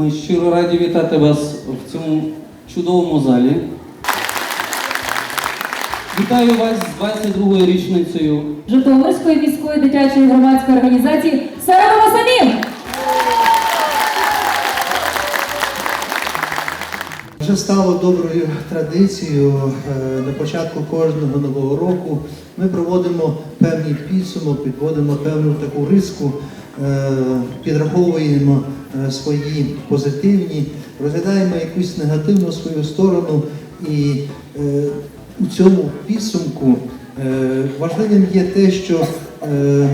Ми щиро раді вітати вас в цьому чудовому залі. Вітаю вас з 22-ю річницею Житомирської міської дитячої громадської організації Сараємо самим! Вже стало доброю традицією е, на початку кожного нового року. Ми проводимо певний підсумок, підводимо певну таку риску, підраховуємо е, свої позитивні, розглядаємо якусь негативну свою сторону. І е, у цьому підсумку е, важливим є те, що е,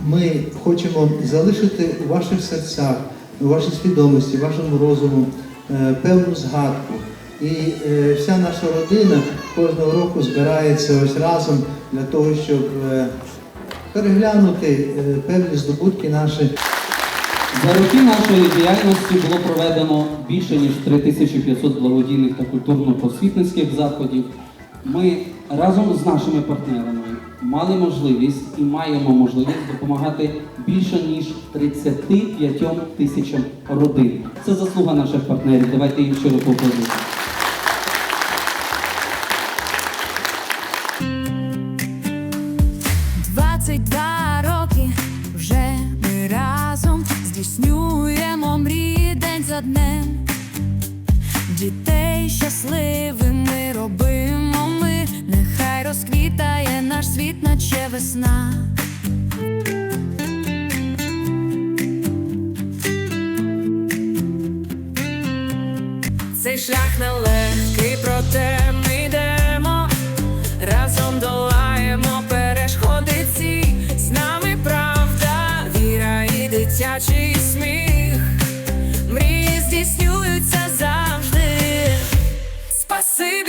ми хочемо залишити у ваших серцях, у вашій свідомості, вашому розуму е, певну згадку. І е, вся наша родина кожного року збирається ось разом для того, щоб е, переглянути е, певні здобутки наші. За роки нашої діяльності було проведено більше ніж 3500 благодійних та культурно-просвітницьких заходів. Ми разом з нашими партнерами мали можливість і маємо можливість допомагати більше ніж 35 тисячам родин. Це заслуга наших партнерів. Давайте їм щиро поаплодуємо. Два роки вже ми разом здійснюємо мрії день за днем. Дітей щасливими робимо ми, нехай розквітає наш світ, наче весна. Цей шлях нелегкий,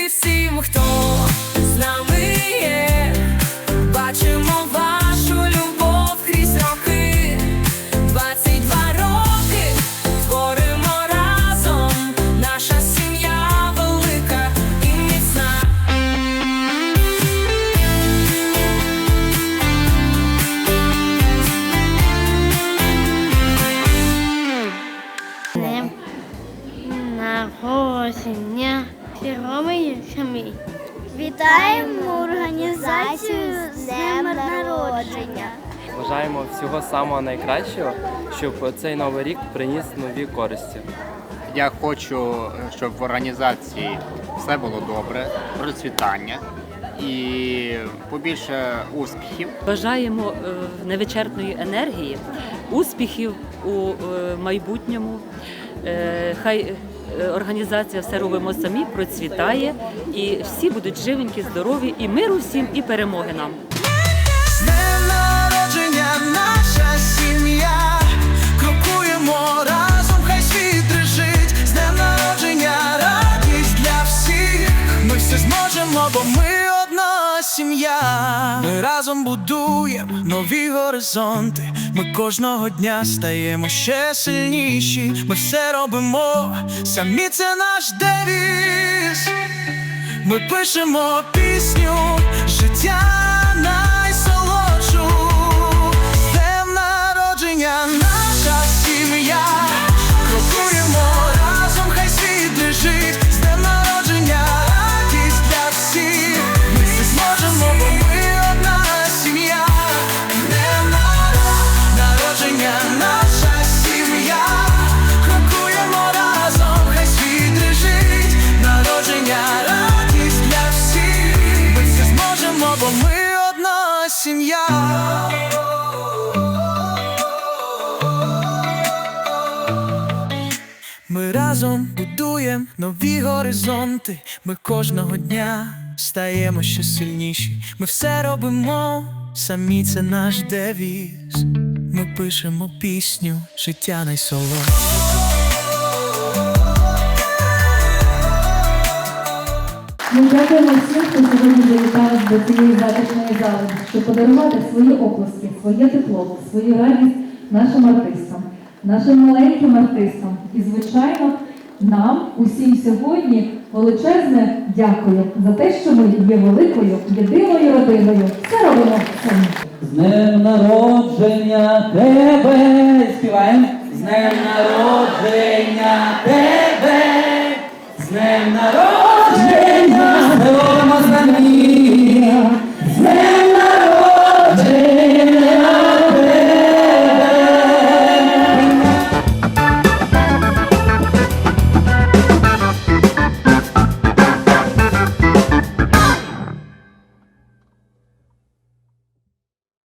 всім, хто Вітаємо організацію з Днем народження. Бажаємо всього самого найкращого, щоб цей новий рік приніс нові користі. Я хочу, щоб в організації все було добре, процвітання і побільше успіхів. Бажаємо е, невичерпної енергії, успіхів у е, майбутньому. Е, Хай організація все робимо самі, процвітає, і всі будуть живенькі, здорові, і миру всім, і перемоги нам. Бо ми сім'я. Ми разом будуємо нові горизонти. Ми кожного дня стаємо ще сильніші. Ми все робимо, самі це наш девіз. Ми пишемо пісню життя разом будуємо нові горизонти. Ми кожного дня стаємо ще сильніші. Ми все робимо, самі це наш девіз. Ми пишемо пісню, життя найсолодше. Ми дякуємо всім, хто сьогодні завітав до цієї затишної зали, щоб подарувати свої оплески, своє тепло, свою радість нашим артистам, нашим маленьким артистам. І, звичайно, нам усім сьогодні величезне дякую за те, що ми є великою єдиною родиною. Все робимо самі. З днем народження тебе! Співаємо! З днем народження тебе, з днем народження